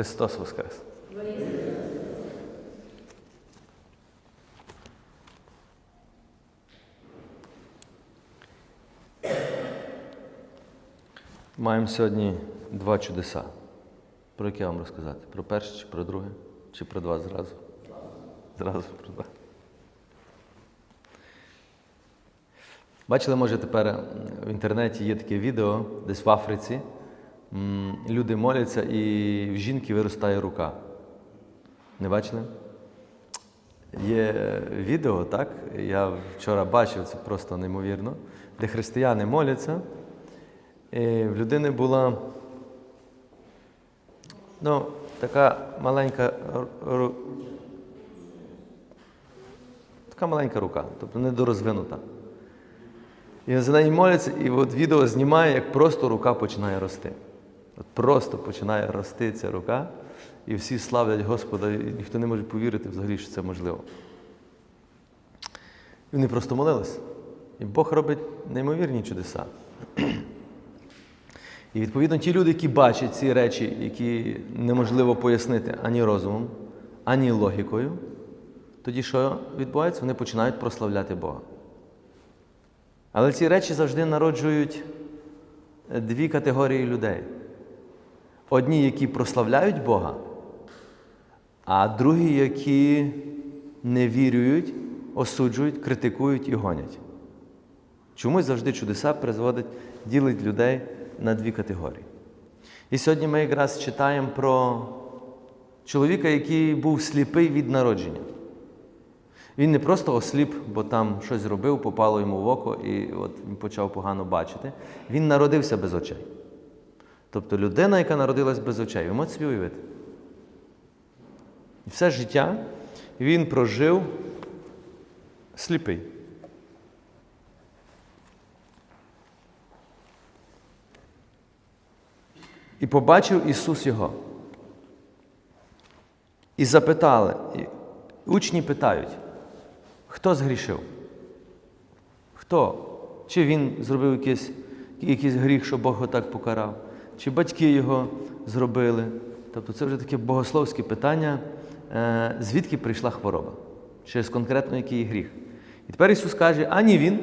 Христос Воскрес! Маємо сьогодні два чудеса. Про яке вам розказати? Про перше чи про друге? Чи про два зразу? Зразу про два. Бачили, може, тепер в інтернеті є таке відео, десь в Африці. Люди моляться і в жінки виростає рука. Не бачили? Є відео, так? Я вчора бачив, це просто неймовірно, де християни моляться. І в людини була ну, така маленька така маленька рука, тобто недорозвинута. І за неї моляться, і от відео знімає, як просто рука починає рости. От просто починає рости ця рука, і всі славлять Господа, і ніхто не може повірити взагалі, що це можливо. І вони просто молились. І Бог робить неймовірні чудеса. І відповідно ті люди, які бачать ці речі, які неможливо пояснити ані розумом, ані логікою, тоді що відбувається? Вони починають прославляти Бога. Але ці речі завжди народжують дві категорії людей: одні, які прославляють Бога, а другі, які не вірюють, осуджують, критикують і гонять. Чомусь завжди чудеса призводить, ділить людей на дві категорії. І сьогодні ми якраз читаємо про чоловіка, який був сліпий від народження. Він не просто осліп, бо там щось зробив, попало йому в око, і от він почав погано бачити. Він народився без очей. Тобто людина, яка народилась без очей, ви можете уявити. І все життя він прожив сліпий. І побачив Ісус його. І запитали, учні питають, хто згрішив? Хто? Чи він зробив якийсь, якийсь гріх, що Бог його так покарав? Чи батьки його зробили? Тобто це вже таке богословське питання, е, звідки прийшла хвороба? Через конкретно який гріх. І тепер Ісус каже, ані він,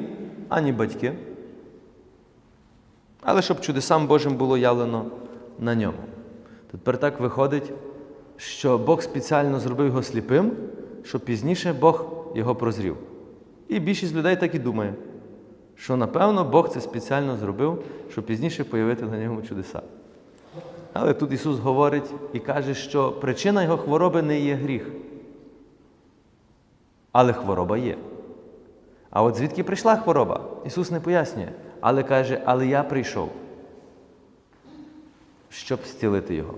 ані батьки. Але щоб чудесам Божим було явлено на ньому. Тепер так виходить, що Бог спеціально зробив його сліпим, щоб пізніше Бог його прозрів. І більшість людей так і думає, що напевно Бог це спеціально зробив, щоб пізніше появити на ньому чудеса. Але тут Ісус говорить і каже, що причина його хвороби не є гріх. Але хвороба є. А от звідки прийшла хвороба? Ісус не пояснює, але каже, але я прийшов, щоб зцілити його.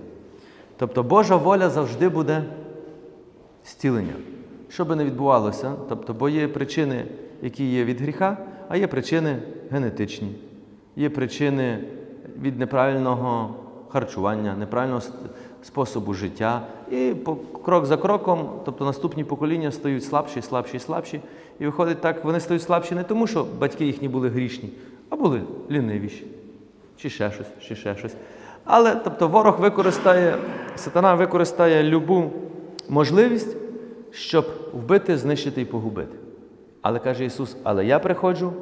Тобто Божа воля завжди буде зцілення. Що би не відбувалося, тобто, бо є причини, які є від гріха, а є причини генетичні, є причини від неправильного харчування, неправильного способу життя. І крок за кроком, тобто наступні покоління стають слабші, слабші, слабші. І виходить так, вони стають слабші не тому, що батьки їхні були грішні, а були лінивіші, чи ще щось, чи ще щось. Але тобто ворог використає, сатана використає любу можливість, щоб вбити, знищити і погубити. Але каже Ісус, але я приходжу,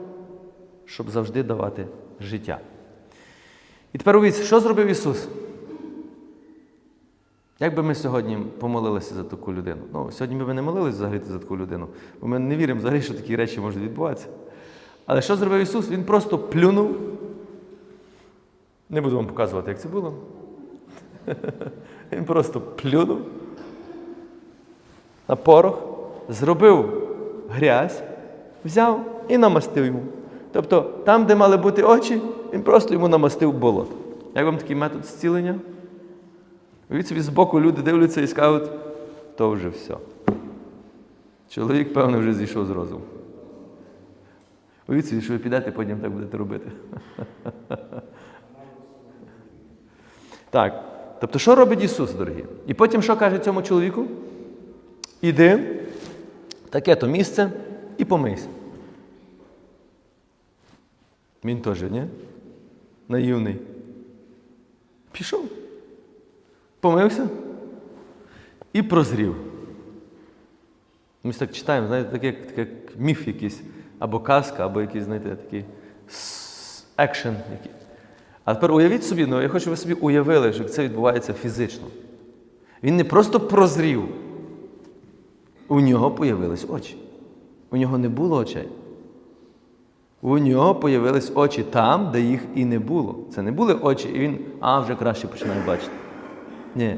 щоб завжди давати життя. І тепер увійдіть, що зробив Ісус? Як би ми сьогодні помолилися за таку людину? Ну, сьогодні ми б не молилися взагалі за таку людину, бо ми не віримо взагалі, що такі речі можуть відбуватися. Але що зробив Ісус? Він просто плюнув. Не буду вам показувати, як це було. Він просто плюнув на порох, зробив грязь, взяв і намастив йому. Тобто там, де мали бути очі, він просто йому намастив болото. Як вам такий метод зцілення? Від собі збоку люди дивляться і скажуть, то вже все. Чоловік, певно, вже зійшов з розуму. Уявіть собі, що ви підете, потім так будете робити. Так. Тобто, що робить Ісус, дорогі? І потім що каже цьому чоловіку? Іди, в таке-то місце і помийся. Він теж, ні? Наївний. Пішов. Помився і прозрів. Ми так читаємо, знаєте, так як, так як міф якийсь, або казка, або якийсь, знаєте, такий екшен. А тепер уявіть собі, ну я хочу, щоб ви собі уявили, що це відбувається фізично. Він не просто прозрів, у нього появились очі. У нього не було очей. У нього появились очі там, де їх і не було. Це не були очі, і він, а вже краще починає бачити. Ні,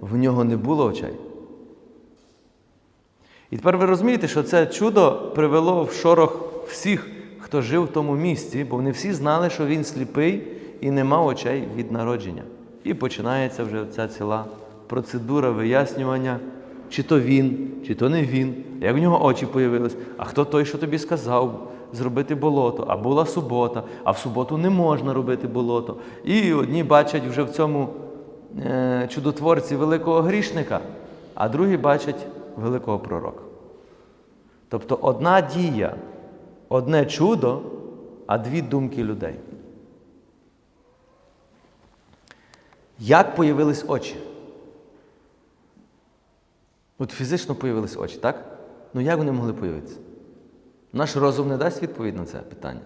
в нього не було очей. І тепер ви розумієте, що це чудо привело в шорох всіх, хто жив в тому місці, бо вони всі знали, що він сліпий і не мав очей від народження. І починається вже ця ціла процедура вияснювання, чи то він, чи то не він, як в нього очі появились, а хто той, що тобі сказав зробити болото, а була субота, а в суботу не можна робити болото. І одні бачать вже в цьому е, чудотворці великого грішника, а другі бачать великого пророка. Тобто одна дія, одне чудо, а дві думки людей. Як появились очі? От фізично появились очі, так? Ну як вони могли появитися? Наш розум не дасть відповідь на це питання.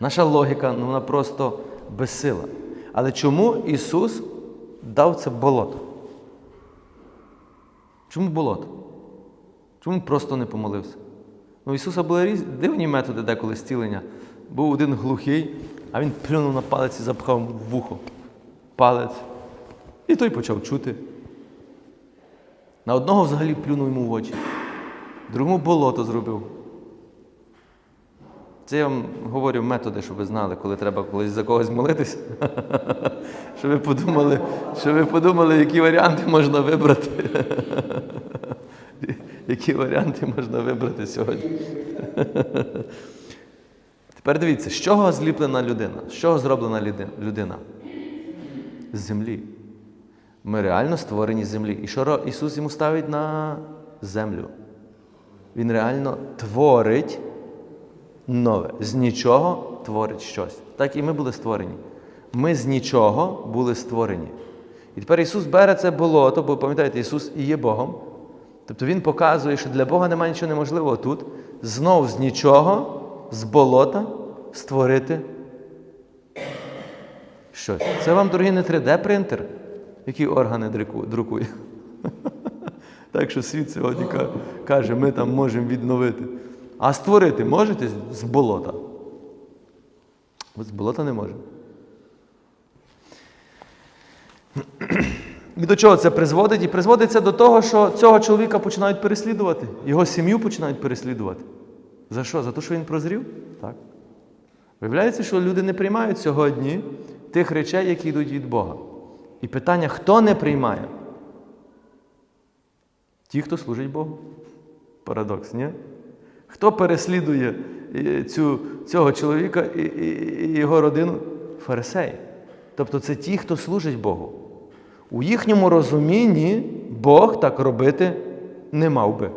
Наша логіка, ну вона просто безсила. Але чому Ісус дав це болото? Чому болото? Чому просто не помолився? Ну, у Ісуса були різні дивні методи деколи зцілення. Був один глухий, а він плюнув на палець і запхав вухо. Палець. І той почав чути. На одного взагалі плюнув йому в очі, другому болото зробив. Це я вам говорю методи, щоб ви знали, коли треба колись за когось молитись. Щоб ви подумали, щоб ви подумали, які варіанти можна вибрати. Які варіанти можна вибрати сьогодні? Тепер дивіться, з чого зліплена людина? З чого зроблена людина? З землі. Ми реально створені землі. І що Ісус йому ставить на землю? Він реально творить нове. З нічого творить щось. Так і ми були створені. Ми з нічого були створені. І тепер Ісус бере це болото, бо пам'ятаєте, Ісус і є Богом. Тобто Він показує, що для Бога немає нічого неможливого тут. Знов з нічого, з болота створити щось. Це вам, дорогі, не 3D-принтер, який органи друкує. Так що світ сьогодні каже, ми там можемо відновити. А створити можете з- болота? От з болота не можемо. І до чого це призводить? І призводить це до того, що цього чоловіка починають переслідувати, його сім'ю починають переслідувати. За що? За те, що він прозрів? Так. Виявляється, що люди не приймають сьогодні тих речей, які йдуть від Бога. І питання, хто не приймає? Ті, хто служить Богу. Парадокс, ні? Хто переслідує е, цю, цього чоловіка і, і, і його родину? Фарисеї. Тобто це ті, хто служить Богу. У їхньому розумінні Бог так робити не мав би.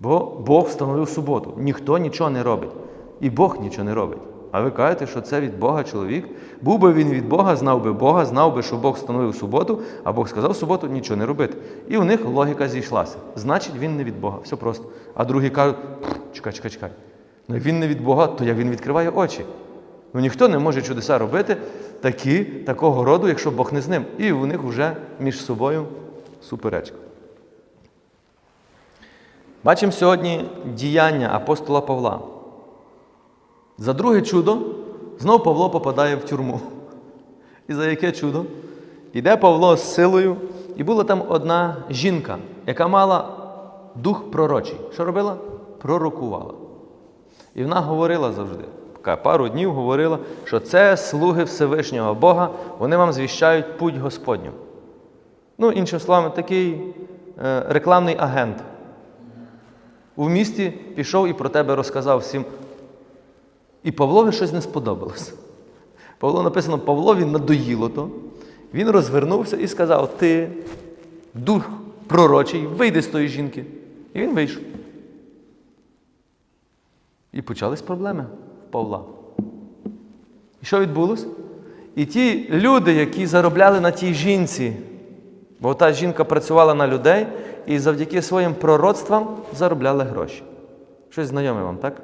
Бо Бог встановив суботу. Ніхто нічого не робить. І Бог нічого не робить. А ви кажете, що це від Бога чоловік. Був би він від Бога, знав би Бога, знав би, що Бог встановив суботу, а Бог сказав суботу нічого не робити. І у них логіка зійшлася. Значить, він не від Бога. Все просто. А другі кажуть, чекай, чекай, чекай. Ну як він не від Бога, то як він відкриває очі. Ну ніхто не може чудеса робити такі, такого роду, якщо Бог не з ним. І у них вже між собою суперечка. Бачимо сьогодні діяння апостола Павла. За друге чудо знов Павло попадає в тюрму. І за яке чудо? Іде Павло з силою, і була там одна жінка, яка мала дух пророчий. Що робила? Пророкувала. І вона говорила завжди, пару днів говорила, що це слуги Всевишнього Бога, вони вам звіщають путь Господню. Ну, іншими словами, такий е, рекламний агент. У місті пішов і про тебе розказав всім. І Павлові щось не сподобалось. Павло написано, Павлові надоїло то. Він розвернувся і сказав: Ти, дух пророчий, вийди з тої жінки. І він вийшов. І почались проблеми в Павла. І що відбулося? І ті люди, які заробляли на тій жінці, Бо та жінка працювала на людей і завдяки своїм пророцтвам заробляли гроші. Щось знайоме вам, так?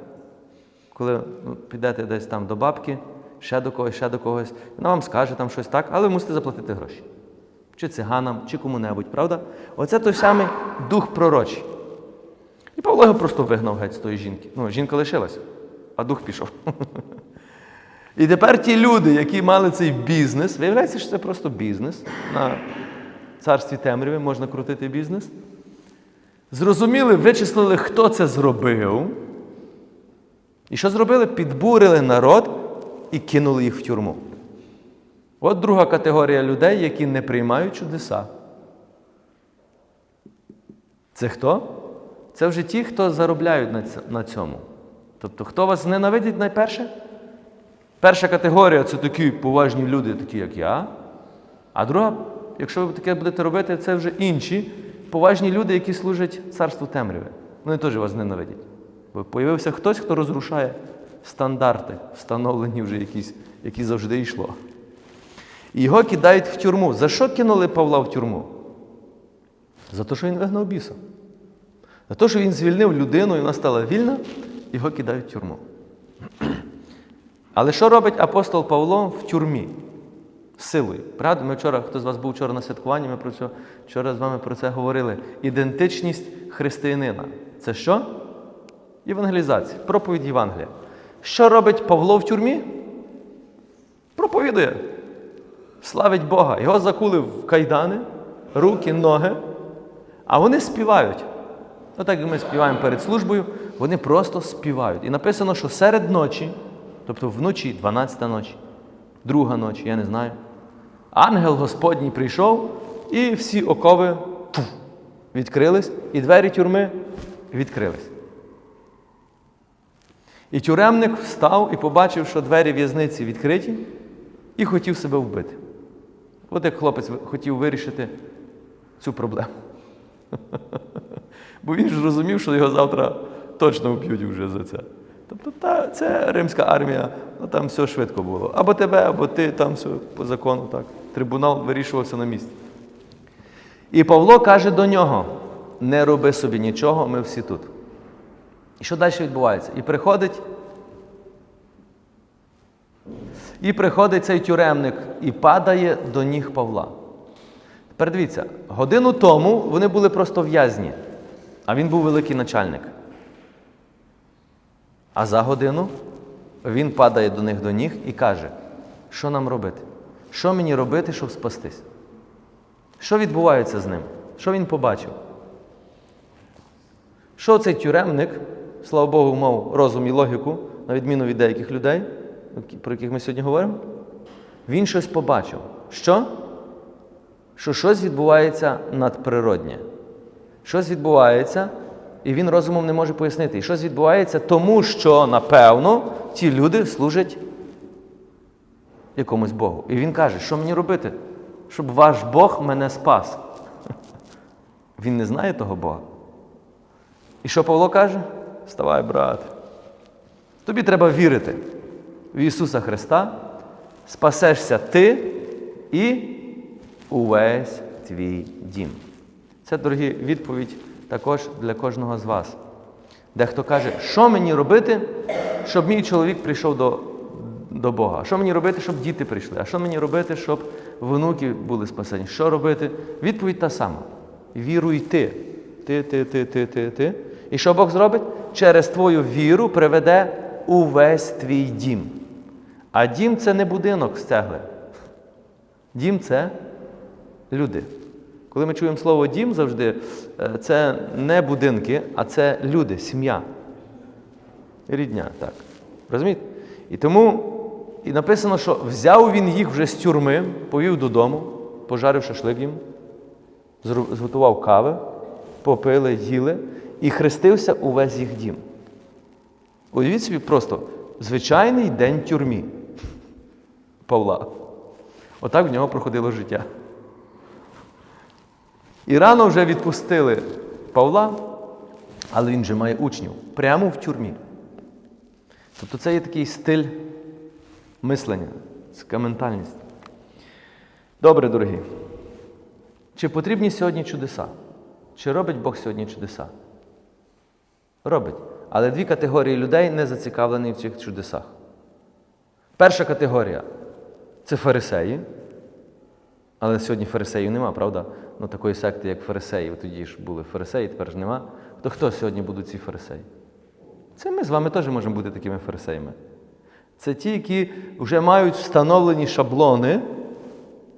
Коли ну, підете десь там до бабки, ще до когось, ще до когось, вона вам скаже там щось так, але ви мусите заплатити гроші. Чи циганам, чи кому-небудь, правда? Оце той самий дух пророчий. І Павло його просто вигнав геть з тої жінки. Ну, жінка лишилась, а дух пішов. І тепер ті люди, які мали цей бізнес, виявляється, що це просто бізнес. На царстві темряви можна крутити бізнес. Зрозуміли, вичислили, хто це зробив. І що зробили? Підбурили народ і кинули їх в тюрму. От друга категорія людей, які не приймають чудеса. Це хто? Це вже ті, хто заробляють на цьому. Тобто, хто вас ненавидить найперше? Перша категорія це такі поважні люди, такі як я. А друга, якщо ви таке будете робити, це вже інші поважні люди, які служать царству темряви. Вони теж вас ненавидять. Появився хтось, хто розрушає стандарти, встановлені вже якісь, які завжди йшло. І його кидають в тюрму. За що кинули Павла в тюрму? За те, що він вигнав біса. За те, що він звільнив людину, і вона стала вільна, його кидають в тюрму. Але що робить апостол Павло в тюрмі? Силою. Правда? Ми вчора, хто з вас був вчора на святкуванні, ми про це, вчора з вами про це говорили. Ідентичність християнина. Це що? Євангелізація, проповідь Євангелія. Що робить Павло в тюрмі? Проповідує. Славить Бога. Його закули в кайдани, руки, ноги, а вони співають. Ну, так як ми співаємо перед службою, вони просто співають. І написано, що серед ночі, тобто вночі, 12 ночі, друга ночі, я не знаю, ангел Господній прийшов, і всі окови пуф, відкрились, і двері тюрми відкрились. І тюремник встав і побачив, що двері в'язниці відкриті, і хотів себе вбити. От як хлопець хотів вирішити цю проблему. Бо він ж розумів, що його завтра точно вб'ють вже за це. Тобто, та, це римська армія, ну там все швидко було. Або тебе, або ти, там все по закону так. Трибунал вирішувався на місці. І Павло каже до нього: не роби собі нічого, ми всі тут. І що далі відбувається? І приходить. І приходить цей тюремник і падає до ніг Павла. Тепер дивіться, годину тому вони були просто в'язні, а він був великий начальник. А за годину він падає до них до ніг і каже, що нам робити? Що мені робити, щоб спастись? Що відбувається з ним? Що він побачив? Що цей тюремник, слава Богу, мав розум і логіку, на відміну від деяких людей, про яких ми сьогодні говоримо? Він щось побачив. Що? Що щось відбувається надприроднє. Щось відбувається, і він розумом не може пояснити. І щось відбувається, тому що, напевно, ті люди служать якомусь Богу. І він каже, що мені робити? Щоб ваш Бог мене спас. Він не знає того Бога. І що Павло каже? Вставай, брат. Тобі треба вірити в Ісуса Христа, спасешся ти і увесь твій дім. Це, дорогі, відповідь також для кожного з вас. Дехто каже, що мені робити, щоб мій чоловік прийшов до, до Бога? Що мені робити, щоб діти прийшли? А що мені робити, щоб внуки були спасені? Що робити? Відповідь та сама. Віруй ти. Ти, ти, ти, ти, ти, ти. І що Бог зробить? Через твою віру приведе увесь твій дім. А дім це не будинок з цегли. Дім це люди. Коли ми чуємо слово дім завжди, е, це не будинки, а це люди, сім'я. Рідня, так. Розумієте? І тому і написано, що взяв він їх вже з тюрми, повів додому, пожарив шашлик їм, зготував кави, попили, їли і хрестився увесь їх дім. Уявіть собі просто звичайний день тюрмі Павла. Отак в нього проходило життя. І рано вже відпустили Павла, але він же має учнів прямо в тюрмі. Тобто це є такий стиль мислення, така ментальність. Добре, дорогі. Чи потрібні сьогодні чудеса? Чи робить Бог сьогодні чудеса? Робить. Але дві категорії людей не зацікавлені в цих чудесах. Перша категорія це фарисеї. Але сьогодні фарисеїв нема, правда? Ну, такої секти, як фарисеї. Тоді ж були фарисеї, тепер ж нема. То хто сьогодні будуть ці фарисеї? Це ми з вами теж можемо бути такими фарисеями. Це ті, які вже мають встановлені шаблони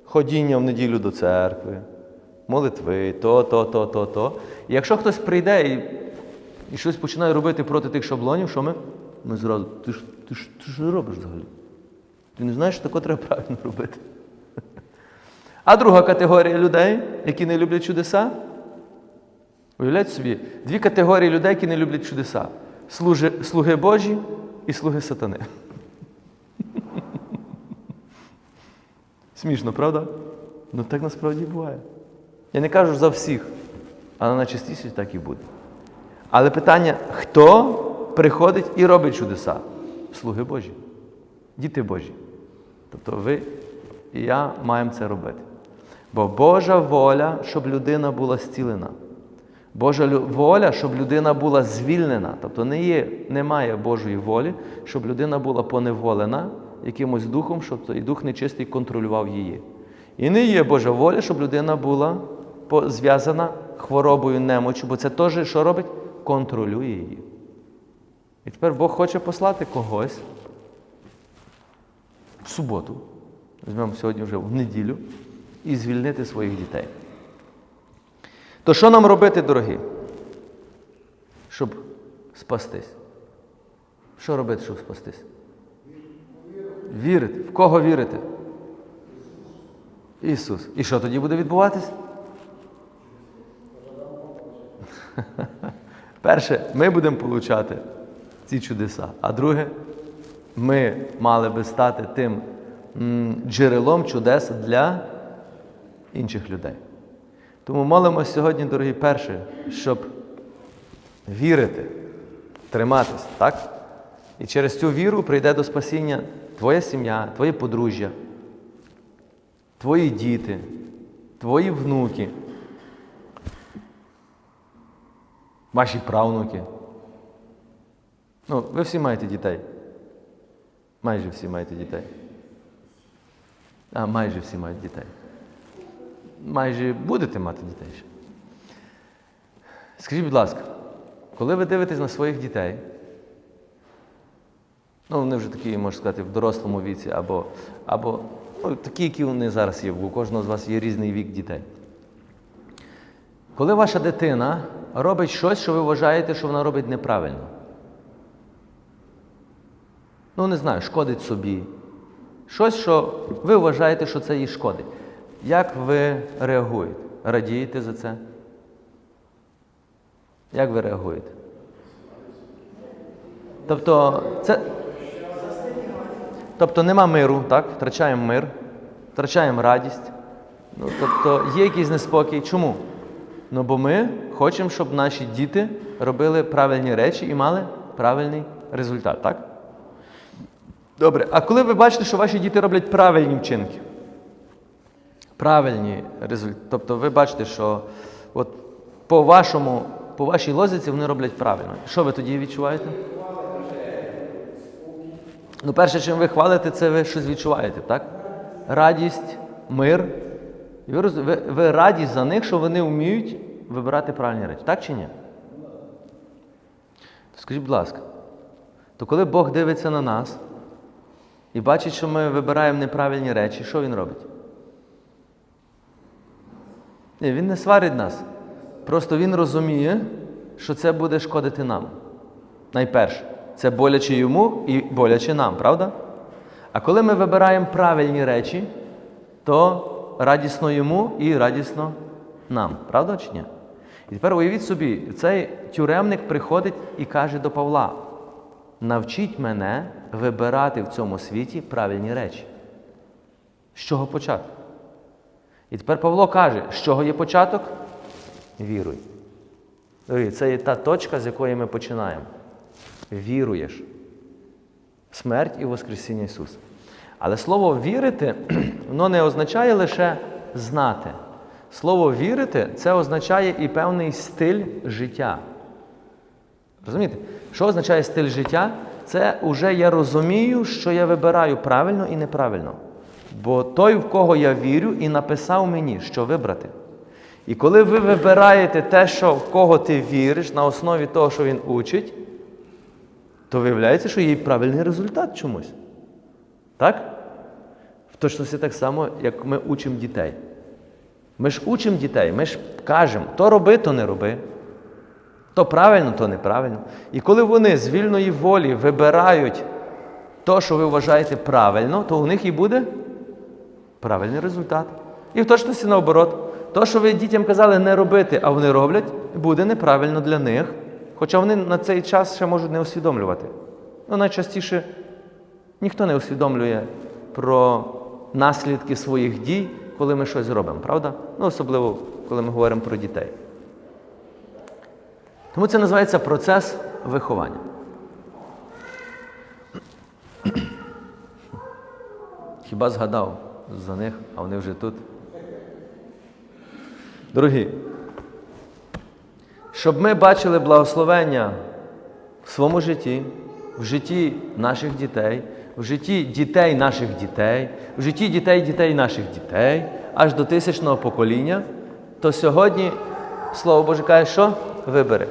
ходіння в неділю до церкви, молитви, то, то, то, то, то. І якщо хтось прийде і, і щось починає робити проти тих шаблонів, що ми? Ми зразу, ти ж ти ж, ти ж робиш взагалі? Ти не знаєш, що таке треба правильно робити. А друга категорія людей, які не люблять чудеса. Уявляєте собі, дві категорії людей, які не люблять чудеса: Служи, слуги Божі і слуги сатани. Смішно, правда? Ну так насправді буває. Я не кажу за всіх, але найчастіше так і буде. Але питання: хто приходить і робить чудеса? Слуги Божі, діти Божі. Тобто ви і я маємо це робити. Бо Божа воля, щоб людина була зцілена. Божа воля, щоб людина була звільнена. Тобто не є, немає Божої волі, щоб людина була поневолена якимось духом, щоб той дух нечистий контролював її. І не є Божа воля, щоб людина була зв'язана хворобою немочі, бо це теж, що робить? Контролює її. І тепер Бог хоче послати когось в суботу, візьмемо сьогодні вже в неділю, і звільнити своїх дітей. То що нам робити, дорогі? Щоб спастись? Що робити, щоб спастись? Вірити. В кого вірити? Ісус. І що тоді буде відбуватись? Перше, ми будемо получати ці чудеса. А друге, ми мали би стати тим джерелом чудес для інших людей. Тому молимося сьогодні, дорогі перше, щоб вірити, триматися, так? І через цю віру прийде до спасіння твоя сім'я, твоє подружжя, твої діти, твої внуки, ваші правнуки. Ну, ви всі маєте дітей. Майже всі маєте дітей. А, майже всі мають дітей. Майже будете мати дітей ще. Скажіть, будь ласка, коли ви дивитесь на своїх дітей, ну вони вже такі, можна сказати, в дорослому віці, або, або ну, такі, які вони зараз є, у кожного з вас є різний вік дітей. Коли ваша дитина робить щось, що ви вважаєте, що вона робить неправильно, ну не знаю, шкодить собі, щось, що ви вважаєте, що це їй шкодить. Як ви реагуєте? Радієте за це? Як ви реагуєте? Тобто, це. Тобто нема миру, так? Втрачаємо мир, втрачаємо радість. Ну, тобто є якийсь неспокій. Чому? Ну, бо ми хочемо, щоб наші діти робили правильні речі і мали правильний результат, так? Добре, а коли ви бачите, що ваші діти роблять правильні вчинки? Правильні результати. Тобто ви бачите, що от по вашому, по вашій лозіці вони роблять правильно. Що ви тоді відчуваєте? Ну, перше, чим ви хвалите, це ви щось відчуваєте, так? Радість, мир. І ви, ви, ви раді за них, що вони вміють вибирати правильні речі. Так чи ні? Скажіть, будь ласка, то коли Бог дивиться на нас і бачить, що ми вибираємо неправильні речі, що він робить? Ні, він не сварить нас. Просто він розуміє, що це буде шкодити нам. Найперше, це боляче йому і боляче нам, правда? А коли ми вибираємо правильні речі, то радісно йому і радісно нам, правда чи ні? І тепер уявіть собі, цей тюремник приходить і каже до Павла: навчіть мене вибирати в цьому світі правильні речі. З чого почати? І тепер Павло каже, з чого є початок? Віруй. Це є та точка, з якої ми починаємо. Віруєш. Смерть і Воскресіння Ісуса. Але слово вірити, воно не означає лише знати. Слово вірити це означає і певний стиль життя. Розумієте? Що означає стиль життя? Це вже я розумію, що я вибираю правильно і неправильно. Бо той, в кого я вірю, і написав мені, що вибрати. І коли ви вибираєте те, що в кого ти віриш, на основі того, що він учить, то виявляється, що є правильний результат чомусь. Так? В точності так само, як ми учимо дітей. Ми ж учимо дітей, ми ж кажемо, то роби, то не роби. То правильно, то неправильно. І коли вони з вільної волі вибирають то, що ви вважаєте правильно, то у них і буде правильний результат. І в точності наоборот. То, що ви дітям казали не робити, а вони роблять, буде неправильно для них. Хоча вони на цей час ще можуть не усвідомлювати. Ну, найчастіше ніхто не усвідомлює про наслідки своїх дій, коли ми щось робимо, правда? Ну, особливо, коли ми говоримо про дітей. Тому це називається процес виховання. Хіба згадав за них, а вони вже тут. Дорогі, щоб ми бачили благословення в своєму житті, в житті наших дітей, в житті дітей наших дітей, в житті дітей дітей наших дітей, аж до тисячного покоління, то сьогодні Слово Боже каже, що вибери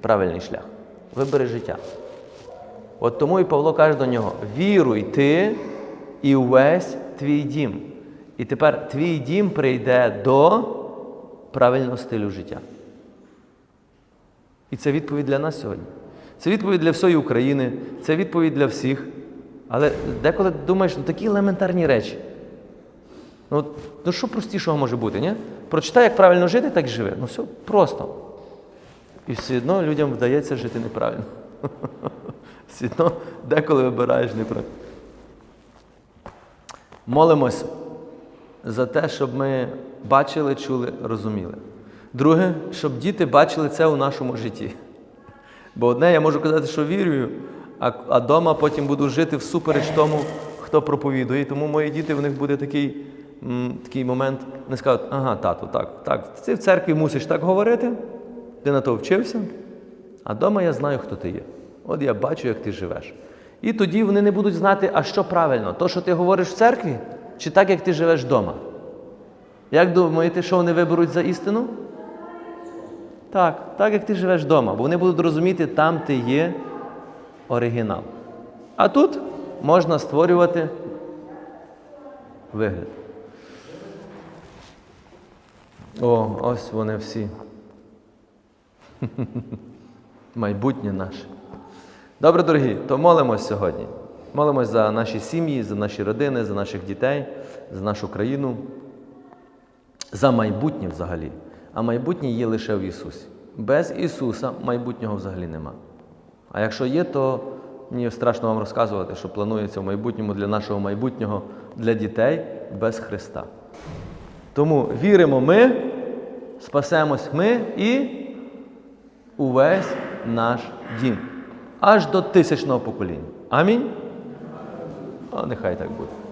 правильний шлях, вибери життя. От тому і Павло каже до нього: віруй ти і увесь твій дім. І тепер твій дім прийде до правильного стилю життя. І це відповідь для нас сьогодні. Це відповідь для всієї України, це відповідь для всіх. Але деколи думаєш, ну такі елементарні речі. Ну, ну що простішого може бути, ні? Прочитай, як правильно жити, так живи. Ну все просто. І все одно людям вдається жити неправильно. Все одно деколи вибираєш неправильно. Молимося за те, щоб ми бачили, чули, розуміли. Друге, щоб діти бачили це у нашому житті. Бо одне я можу казати, що вірю, а, дома потім буду жити всупереч тому, хто проповідує. І тому мої діти, в них буде такий, м, такий момент, не скажуть, ага, тату, так, так, ти в церкві мусиш так говорити, ти на то вчився, а вдома я знаю, хто ти є. От я бачу, як ти живеш. І тоді вони не будуть знати, а що правильно, то, що ти говориш в церкві, чи так, як ти живеш вдома. Як думаєте, що вони виберуть за істину? Так, так як ти живеш вдома, бо вони будуть розуміти, там ти є оригінал. А тут можна створювати вигляд. О, ось вони всі. Майбутнє наше. Добре, дорогі, то молимось сьогодні. Молимось за наші сім'ї, за наші родини, за наших дітей, за нашу країну, за майбутнє взагалі. А майбутнє є лише в Ісусі. Без Ісуса майбутнього взагалі нема. А якщо є, то мені страшно вам розказувати, що планується в майбутньому для нашого майбутнього, для дітей без Христа. Тому віримо ми, спасемось ми і увесь наш дім. Аж до тисячного покоління. Амінь. А нехай так буде.